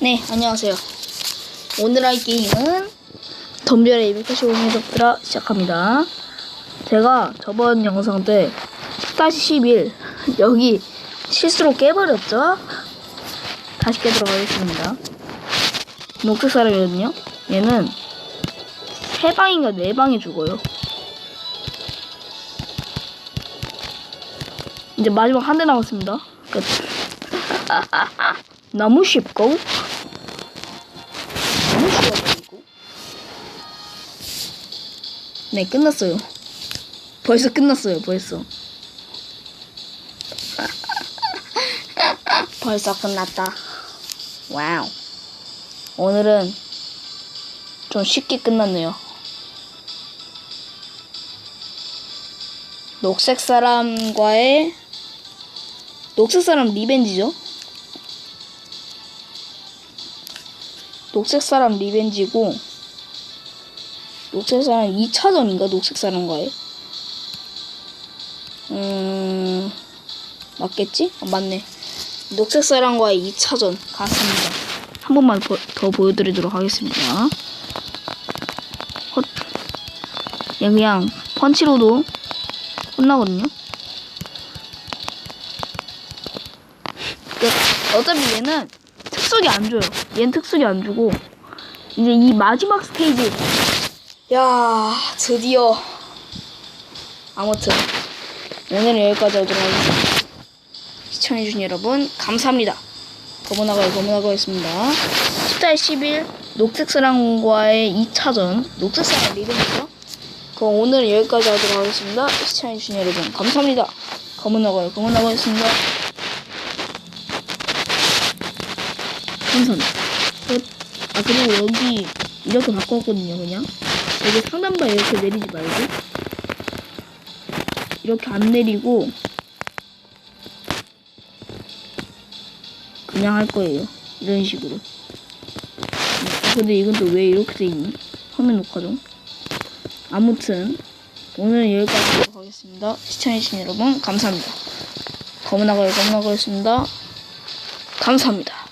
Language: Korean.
네, 안녕하세요. 오늘 할 게임은 덤별의 285미 적들아 시작합니다. 제가 저번 영상 때 10-11 여기 실수로 깨버렸죠? 다시 깨도록 하겠습니다. 녹색 사람이거든요. 얘는 세 방인가 네 방에 죽어요. 이제 마지막 한 대 남았습니다. 끝. 너무 쉽고? 너무 쉬워가지고? 네 끝났어요. 벌써 끝났어요 벌써. 벌써 끝났다. 와우. 오늘은 좀 쉽게 끝났네요. 녹색 사람과의 녹색 사람 리벤지죠 녹색 사람 리벤지고 녹색 사람 2차전인가 녹색 사람과의 음 맞겠지? 아, 맞네 녹색 사람과의 2차전 같습니다 한 번만 보- 더 보여드리도록 하겠습니다 헛. 얘 그냥 펀치로도 끝나거든요 끝. 어차피 얘는 특수기 안 줘요. 얘는 특수기 안 주고 이제 이 마지막 스테이지. 야 드디어 아무튼 오늘은 여기까지 하도록 하겠습니다. 시청해주신 여러분 감사합니다. 거문나가요 거문나가 겠습니다 10달 10일 녹색 사랑과의 2차전 녹색 사랑 리듬이죠. 그럼 오늘은 여기까지 하도록 하겠습니다. 시청해주신 여러분 감사합니다. 거문나가요 거문나가 겠습니다 감사합니다. 끝. 아 그리고 여기 이렇게 바꿨거든요 그냥. 여기 상단바 이렇게 내리지 말고. 이렇게 안 내리고 그냥 할 거예요 이런 식으로. 아, 근데 이건 또 왜 이렇게 돼 있니? 화면 녹화죠? 아무튼 오늘은 여기까지 하겠습니다. 시청해주신 여러분 감사합니다. 검은아가요 검은아가였습니다. 감사합니다